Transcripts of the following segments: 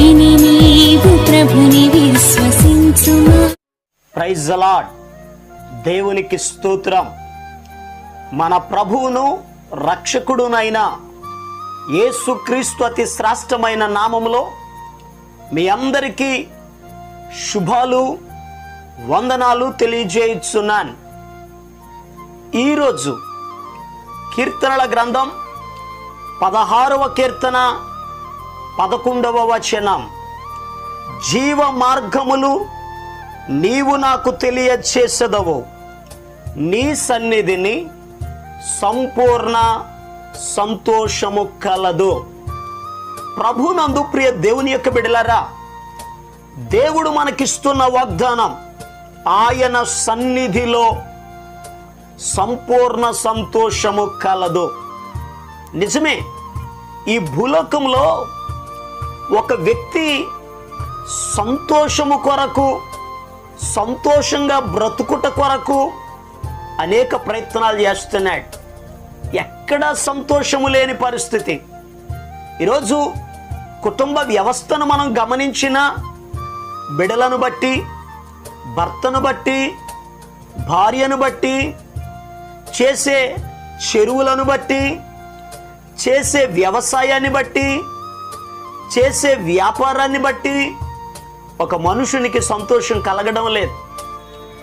విని నీవు ప్రభుని విశ్వసించుమా. ప్రైజ్ అలాడ్ దేవునికి స్తోత్రం. మన ప్రభువును రక్షకుడునైన యేసుక్రీస్తు అతి శ్రేష్టమైన నామములో మీ అందరికీ శుభాలు వందనాలు తెలియజేయుచున్నాను. ఈరోజు కీర్తనల గ్రంథం పదహారవ కీర్తన పదకొండవ వచనం. జీవ మార్గములు నీవు నాకు తెలియచేసదవు. నీ సన్నిధిని సంపూర్ణ సంతోషము కలదు. ప్రభునందు ప్రియ దేవుని యొక్క బిడలరా దేవుడు మనకిస్తున్న వాగ్దానం ఆయన సన్నిధిలో సంపూర్ణ సంతోషము కలదు. నిజమే ఈ భూలోకంలో ఒక వ్యక్తి సంతోషము కొరకు సంతోషంగా బ్రతుకుట కొరకు అనేక ప్రయత్నాలు చేస్తున్నాడు. ఎక్కడా సంతోషము లేని పరిస్థితి. ఈరోజు కుటుంబ వ్యవస్థను మనం గమనించిన బిడలను బట్టి భర్తను బట్టి భార్యను బట్టి చేసే చెరువులను బట్టి చేసే వ్యవసాయాన్ని బట్టి చేసే వ్యాపారాన్ని బట్టి ఒక మనుషునికి సంతోషం కలగడం లేదు.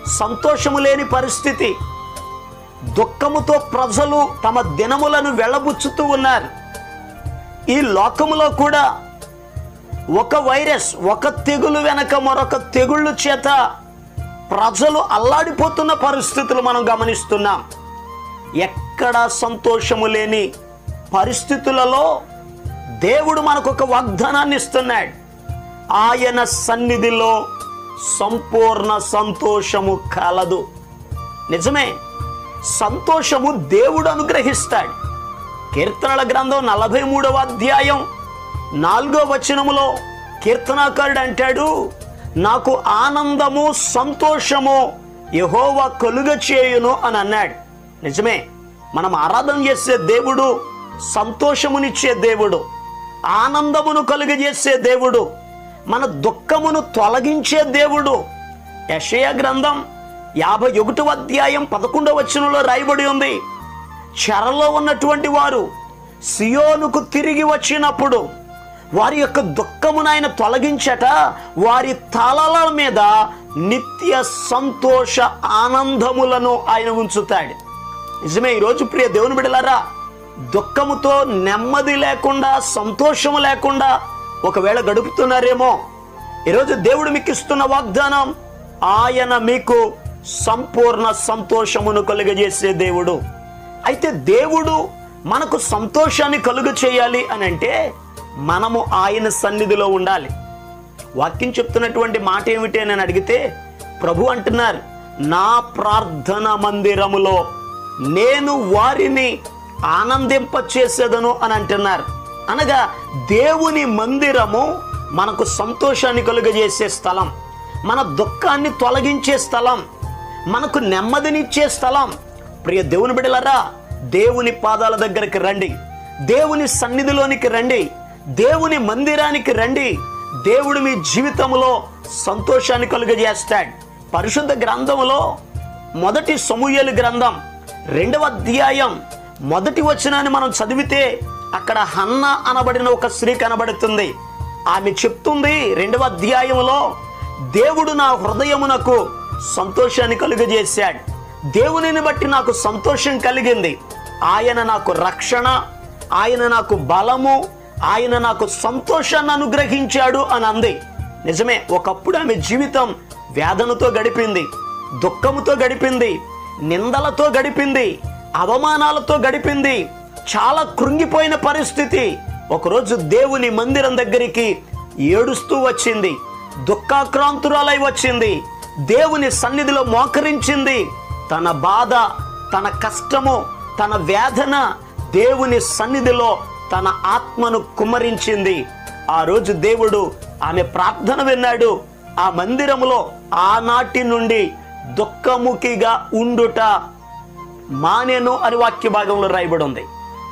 సంతోషము లేని పరిస్థితి. దుఃఖముతో ప్రజలు తమ దినములను వెళ్ళబుచ్చుతూ ఉన్నారు. ఈ లోకములో కూడా ఒక వైరస్ ఒక తెగులు వెనక మరొక తెగుళ్ళు చేత ప్రజలు అల్లాడిపోతున్న పరిస్థితులు మనం గమనిస్తున్నాం. ఎక్కడా సంతోషము లేని పరిస్థితులలో దేవుడు మనకు ఒక వాగ్దానాన్ని ఇస్తున్నాడు. ఆయన సన్నిధిలో సంపూర్ణ సంతోషము కలదు. నిజమే సంతోషము దేవుడు అనుగ్రహిస్తాడు. కీర్తనల గ్రంథం నలభై మూడవ అధ్యాయం నాలుగో వచనములో కీర్తనాకారుడు అంటాడు నాకు ఆనందము సంతోషము యహోవా కలుగ చేయును అని అన్నాడు. నిజమే మనం ఆరాధన చేసే దేవుడు సంతోషమునిచ్చే దేవుడు. ఆనందమును కలుగజేసే దేవుడు మన దుఃఖమును తొలగించే దేవుడు. యషయ గ్రంథం యాభై ఒకటవ అధ్యాయం పదకొండవ వచనంలో రాయబడి ఉంది. చెరలో ఉన్నటువంటి వారు సియోనుకు తిరిగి వచ్చినప్పుడు వారి యొక్క దుఃఖమును ఆయన తొలగించట వారి తలల మీద నిత్య సంతోష ఆనందములను ఆయన ఉంచుతాడు. నిజమే ఈరోజు ప్రియ దేవుని బిడలారా దుఃఖముతో నెమ్మది లేకుండా సంతోషము లేకుండా ఒకవేళ గడుపుతున్నారేమో ఈరోజు దేవుడు మీకు ఇస్తున్న వాగ్దానం ఆయన మీకు సంపూర్ణ సంతోషమును కలుగజేసే దేవుడు. అయితే దేవుడు మనకు సంతోషాన్ని కలుగ చేయాలి అని అంటే మనము ఆయన సన్నిధిలో ఉండాలి. వాక్యం చెప్తున్నటువంటి మాట ఏమిటి అని అడిగితే ప్రభు అంటున్నారు నా ప్రార్థన మందిరములో నేను వారిని ఆనందింపచేసేదను అని అంటున్నారు. అనగా దేవుని మందిరము మనకు సంతోషాన్ని కలుగజేసే స్థలం. మన దుఃఖాన్ని తొలగించే స్థలం. మనకు నెమ్మదినిచ్చే స్థలం. ప్రియ దేవుని బిడలరా దేవుని పాదాల దగ్గరికి రండి. దేవుని సన్నిధిలోనికి రండి. దేవుని మందిరానికి రండి. దేవుడు మీ జీవితంలో సంతోషాన్ని కలుగజేస్తాడు. పరిశుద్ధ గ్రంథములో మొదటి సమూయలు గ్రంథం రెండవ అధ్యాయం మొదటి వచనాన్ని మనం చదివితే అక్కడ హన్న అనబడిన ఒక స్త్రీ కనబడుతుంది. ఆమె చెప్తుంది రెండవ అధ్యాయంలో దేవుడు నా హృదయమునకు సంతోషాన్ని కలుగజేశాడు. దేవునిని బట్టి నాకు సంతోషం కలిగింది. ఆయన నాకు రక్షణ ఆయన నాకు బలము ఆయన నాకు సంతోషాన్ని అనుగ్రహించాడు అని అంది. నిజమే ఒకప్పుడు ఆమె జీవితం వేదనతో గడిపింది దుఃఖముతో గడిపింది నిందలతో గడిపింది అవమానాలతో గడిపింది. చాలా కృంగిపోయిన పరిస్థితి. ఒకరోజు దేవుని మందిరం దగ్గరికి ఏడుస్తూ వచ్చింది. దుఃఖాక్రాంతురాలై వచ్చింది. దేవుని సన్నిధిలో మోకరించింది. తన బాధ తన కష్టము తన వేదన దేవుని సన్నిధిలో తన ఆత్మను కుమ్మరించింది ఆ రోజు దేవుడు ఆమె ప్రార్థన విన్నాడు. ఆ మందిరములో ఆనాటి నుండి దుఃఖముఖిగా ఉండుట మానేను అని వాక్య భాగంలో రాయబడి ఉంది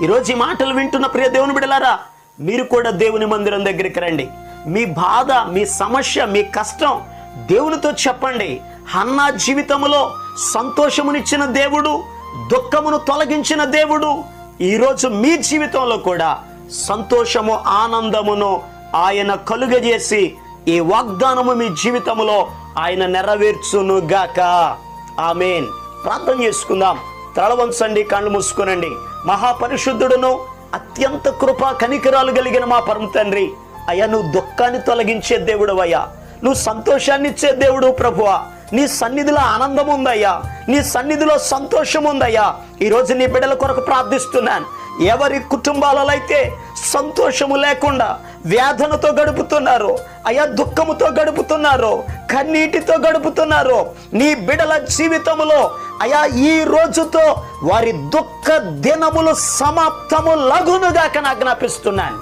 ఈరోజు ఈ మాటలు వింటున్న ప్రియ దేవుని బిడలారా మీరు కూడా దేవుని మందిరం దగ్గరికి రండి. మీ బాధ మీ సమస్య మీ కష్టం దేవునితో చెప్పండి. హన్నా జీవితంలో సంతోషమునిచ్చిన దేవుడు దుఃఖమును తొలగించిన దేవుడు ఈరోజు మీ జీవితంలో కూడా సంతోషము ఆనందమును ఆయన కలుగజేసి ఈ వాగ్దానము మీ జీవితంలో ఆయన నెరవేర్చును గాక ఆమెన్. ప్రార్థన చేసుకుందాం. తలవంచండి కళ్ళు మూసుకునండి. మహాపరిశుద్ధుడును అత్యంత కృప కనికరాలు కలిగిన మా పరమ తండ్రి. అయ్యా నువ్వు దుఃఖాన్ని తొలగించే దేవుడు అయ్యా. నువ్వు సంతోషాన్ని ఇచ్చే దేవుడు ప్రభువా. నీ సన్నిధిలో ఆనందం ఉందయ్యా. నీ సన్నిధిలో సంతోషం ఉందయ్యా. ఈరోజు నీ బిడ్డల కొరకు ప్రార్థిస్తున్నాను. ఎవరి కుటుంబాలలో అయితే సంతోషము లేకుండా వేదనతో గడుపుతున్నారు అయా దుఃఖముతో గడుపుతున్నారు కన్నీటితో గడుపుతున్నారు నీ బిడల జీవితములో అయా ఈ రోజుతో వారి దుఃఖ దినములు సమాప్తము లగునుగా ఆజ్ఞాపిస్తున్నాను.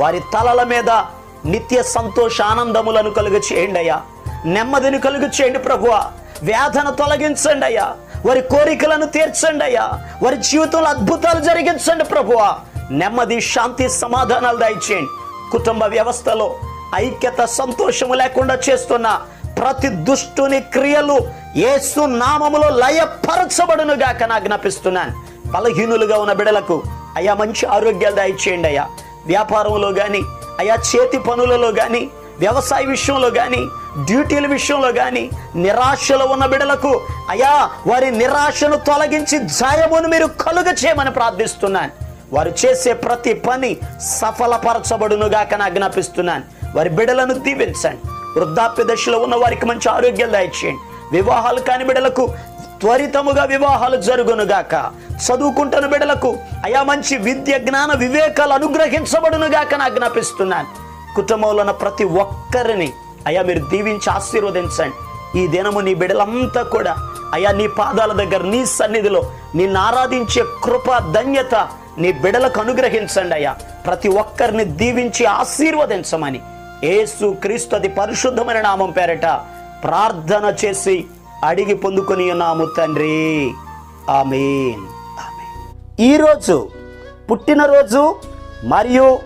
వారి తలల మీద నిత్య సంతోష ఆనందములను కలుగు చేయండి అయ్యా. నెమ్మదిని కలుగు చేయండి ప్రభువ. వేదన తొలగించండి అయ్యా. వారి కోరికలను తీర్చండి అయ్యా. వారి జీవితంలో అద్భుతాలు జరిగించండి ప్రభువ. నెమ్మది శాంతి సమాధానాలు దయచేయండి. కుటుంబ వ్యవస్థలో ఐక్యత సంతోషము లేకుండా చేస్తున్న ప్రతి దుష్టుని క్రియలు ఏసు నామములో లయపరచబడునుగాక గాక జ్ఞాపిస్తున్నాను బలహీనులుగా ఉన్న బిడలకు అయ్యా మంచి ఆరోగ్యాలు దయచేయండి అయ్యా. వ్యాపారంలో కానీ అయా చేతి పనులలో కానీ వ్యవసాయ విషయంలో కానీ డ్యూటీల విషయంలో కానీ నిరాశలో ఉన్న బిడలకు అయా వారి నిరాశను తొలగించి జయమును మీరు కలుగ చేయమని ప్రార్థిస్తున్నాను. వారు చేసే ప్రతి పని సఫలపరచబడునుగాక ఆజ్ఞాపిస్తున్నాను. వారి బిడలను దీవించండి. వృద్ధాప్య దశలో ఉన్న వారికి మంచి ఆరోగ్యం దయచేయండి. వివాహాలు కాని బిడలకు త్వరితముగా వివాహాలు జరుగునుగాక. చదువుకుంటున్న బిడలకు అయా మంచి విద్య జ్ఞాన వివేకాలు అనుగ్రహించబడునుగాక ఆజ్ఞాపిస్తున్నాను. కుటుంబంలో ఉన్న ప్రతి ఒక్కరిని అయ్యా మీరు దీవించి ఆశీర్వదించండి. ఈ దినము నీ బిడలంతా కూడా అయ్యా నీ పాదాల దగ్గర నీ సన్నిధిలో నిన్ను ఆరాధించే కృప ధన్యత నీ బిడలకు అనుగ్రహించండి అయ్యా. ప్రతి ఒక్కరిని దీవించి ఆశీర్వదించమని ఏసు క్రీస్తు పరిశుద్ధమైన నామం పేరట ప్రార్థన చేసి అడిగి పొందుకుని ఉన్నాము తండ్రి. ఆమేన్. ఈరోజు పుట్టినరోజు మరియు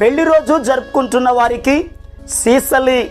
పెళ్ళి రోజు జరుపుకుంటున్న వారికి సీసలి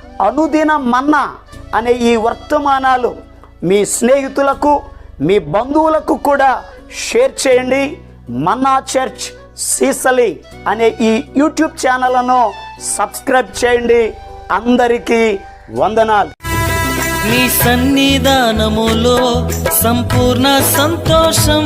అనుదిన మన్నా అనే ఈ వర్తమానాలు మీ స్నేహితులకు మీ బంధువులకు కూడా షేర్ చేయండి. మన్నా చర్చ్ సీసలి అనే ఈ యూట్యూబ్ ఛానల్ను సబ్స్క్రైబ్ చేయండి. అందరికీ వందనాలు. మీ సన్నిధానములో సంపూర్ణ సంతోషం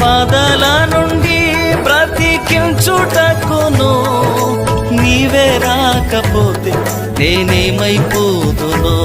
బాధల నుండి బ్రతికించుటకును నీవే రాకపోతే నేనేమైపోదును?